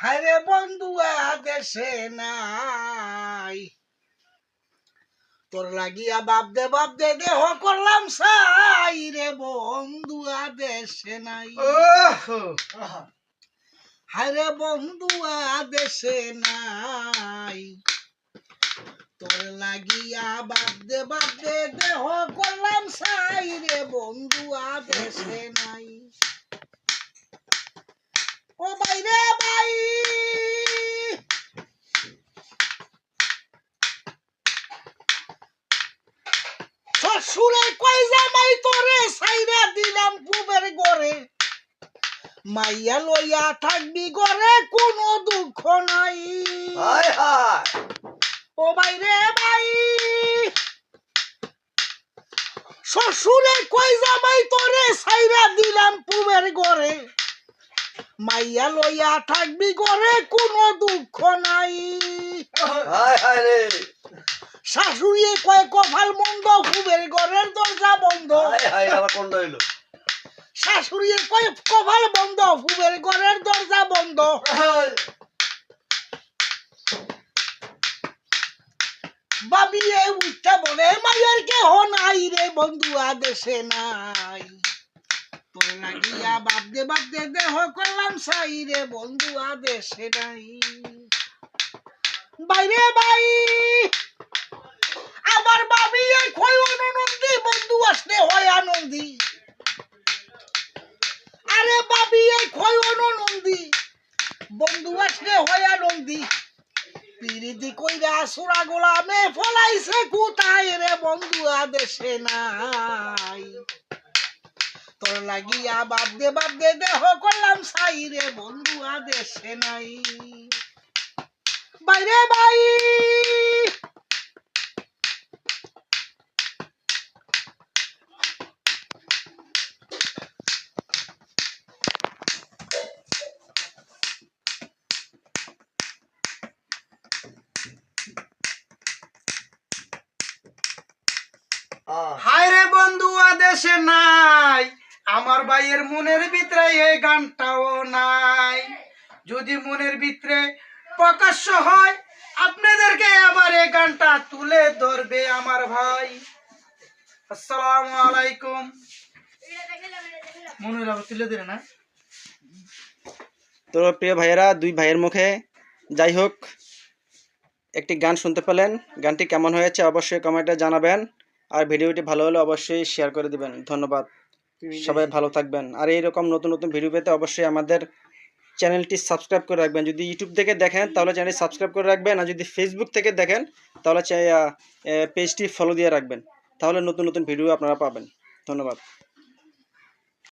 হায়রে বন্ধু দেশে নাই। তোর লাগিয়া বাপ দে বাপ দে দেহ করলাম সাই রে বন্ধু দেশে নাই। হায়রে বন্ধু দেশে নাই। তোর লাগিয়া বাপ দে বাপ দে দেহ করলাম সাই রে বন্ধু দেশে নাই ও বাইরে বাই শ্বশুরে কই জামাই তোরে সাইরা দিলাম পুবের গড়ে। মাইয়া লইয়া থাকবি গড়ে কোনো দুঃখ নাই। হায় হায়। ও বাইরে ভাই। শ্বশুরে কই জামাই তোরে সাইরা দিলাম পুবের গড়ে। মাইয়া লইয়া থাকবি গড়ে কোনো দুঃখ নাই। হায় হায় রে। শাশুড়ি কয় কপাল মন্দ পুবের ঘরের দরজা বন্ধ। হায় হায় আমার হইল। শাশুড়ি কয় কপাল বন্ধ পুবের ঘরের দরজা বন্ধ। বাবিয়ে উঠতে বলে মায়ের কেহ নাই রে বন্ধু আদেশে নাই। তোর লাগিয়া বাপ দে বাপ দে দেহ করলাম সাই রে বন্ধু আদেশে নাই। বাইরে বাই আমার বাবি এই কই অননন্দী বন্ধু আসলে হয় আনন্দী। আরে বাবি, এই কই অননন্দী। বন্ধু আসলে হয় আনন্দী। কইরা গোলামে ফলাইছে কোথায় রে বন্ধু, আদেশে নাই। তোর লাগিয়া বাপ দে বাপ দে দেহ করলাম সাই রে বন্ধু, আদেশে নাই। বাইরে বাই আহ, হায় রে বন্ধু আদেশে নাই। আমার ভাইয়ের মনের ভিতরে এই গানটাও নাই। যদি মনের ভিতরে প্রকাশ্য হয় আপনাদেরকে আবার এই গানটা তুলে ধরবে আমার ভাই। আসসালামু আলাইকুম। মনে রাখো তুলে দিলে না? তো প্রিয় ভাইয়েরা দুই ভাইয়ের মুখে যাই হোক একটি গান শুনতে পেলেন। গানটি কেমন হয়েছে অবশ্যই কমেন্টে জানাবেন। আর ভিডিওটি ভালো হলে অবশ্যই শেয়ার করে দিবেন। ধন্যবাদ। সবাই ভালো থাকবেন। আর এইরকম নতুন নতুন ভিডিও পেতে অবশ্যই আমাদের চ্যানেলটি সাবস্ক্রাইব করে রাখবেন। যদি ইউটিউব থেকে দেখেন তাহলে চ্যানেলটি সাবস্ক্রাইব করে রাখবেন। আর যদি ফেসবুক থেকে দেখেন তাহলে পেজটি ফলো দিয়ে রাখবেন। তাহলে নতুন নতুন ভিডিও আপনারা পাবেন। ধন্যবাদ।